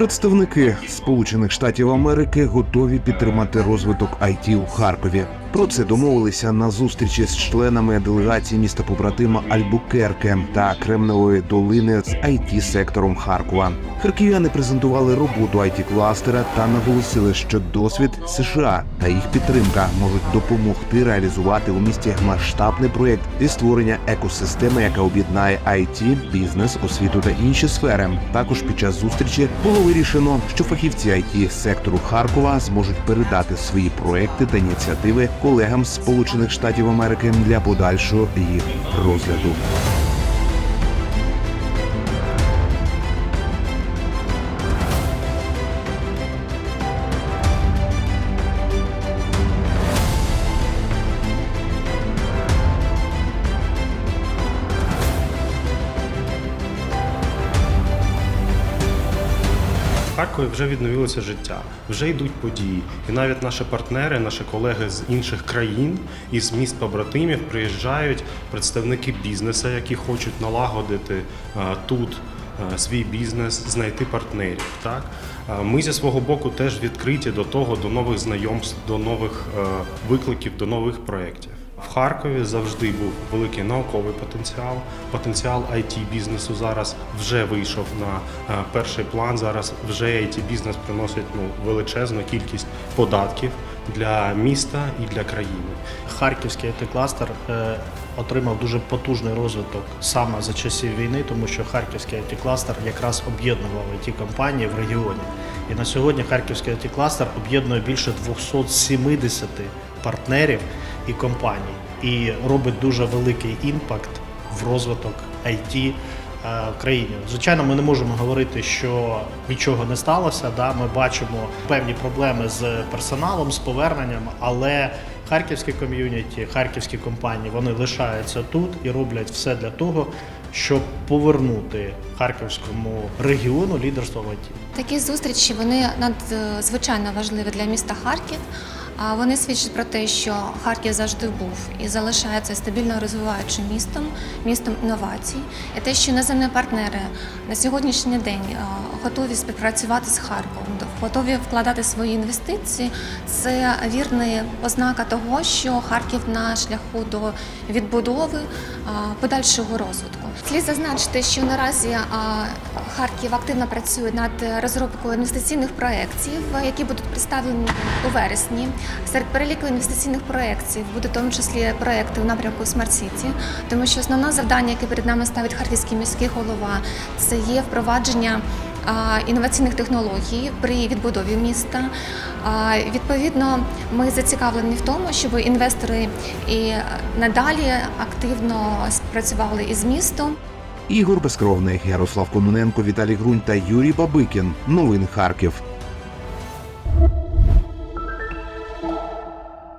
Представники Сполучених Штатів Америки готові підтримати розвиток IT у Харкові. Про це домовилися на зустрічі з членами делегації міста побратима Альбукерке та Кремневої долини з it сектором Харкова. Харків'яни презентували роботу it кластера та наголосили, що досвід США та їх підтримка можуть допомогти реалізувати у місті масштабний проєкт зі створення екосистеми, яка об'єднає IT, бізнес, освіту та інші сфери. Також під час зустрічі було вирішено, що фахівці it сектору Харкова зможуть передати свої проекти та ініціативи колегам Сполучених Штатів Америки для подальшого їх розгляду. Харкові вже відновилося життя, вже йдуть події. І навіть наші партнери, наші колеги з інших країн із міст побратимів приїжджають представники бізнесу, які хочуть налагодити е, тут е, свій бізнес, знайти партнерів. Так Е, ми зі свого боку теж відкриті до того, до нових знайомств, до нових викликів, до нових проєктів. Харкові завжди був великий науковий потенціал. Потенціал it бізнесу зараз вже вийшов на е, перший план. Зараз вже it бізнес приносить ну величезну кількість податків для міста і для країни. Харківський it кластер е, отримав дуже потужний розвиток саме за часів війни, тому що Харківський it кластер якраз об'єднував it компанії в регіоні. І на сьогодні Харківський it кластер об'єднує більше 270 партнерів і компаній і робить дуже великий імпакт в розвиток IT е, в країні. Звичайно, ми не можемо говорити, що нічого не сталося. Да? Ми бачимо певні проблеми з персоналом, з поверненням, але харківські ком'юніті, харківські компанії вони лишаються тут і роблять все для того, щоб повернути харківському регіону лідерство в ІТ. Такі зустрічі вони надзвичайно важливі для міста Харків. Вони свідчать про те, що Харків завжди був і залишається стабільно розвиваючим містом, містом інновацій. І те, що іноземні партнери на сьогоднішній день е, готові співпрацювати з Харковом, готові вкладати свої інвестиції, це вірна ознака того, що Харків на шляху до відбудови е, подальшого розвитку. Слід зазначити, що наразі е, Харків активно працює над розробкою інвестиційних проєктів, які будуть представлені у вересні. Серед переліку інвестиційних проєктів буде в тому числі проєкти у напрямку Смарт Сіті, тому що основне завдання, яке перед нами ставить харківський міський голова, це є впровадження. Інноваційних технологій при відбудові міста відповідно, ми зацікавлені в тому, щоб інвестори і надалі активно спрацювали із містом. Ігор Безкровний, Ярослав Комуненко, Віталій Грунь та Юрій Бабикін. Новини Харків.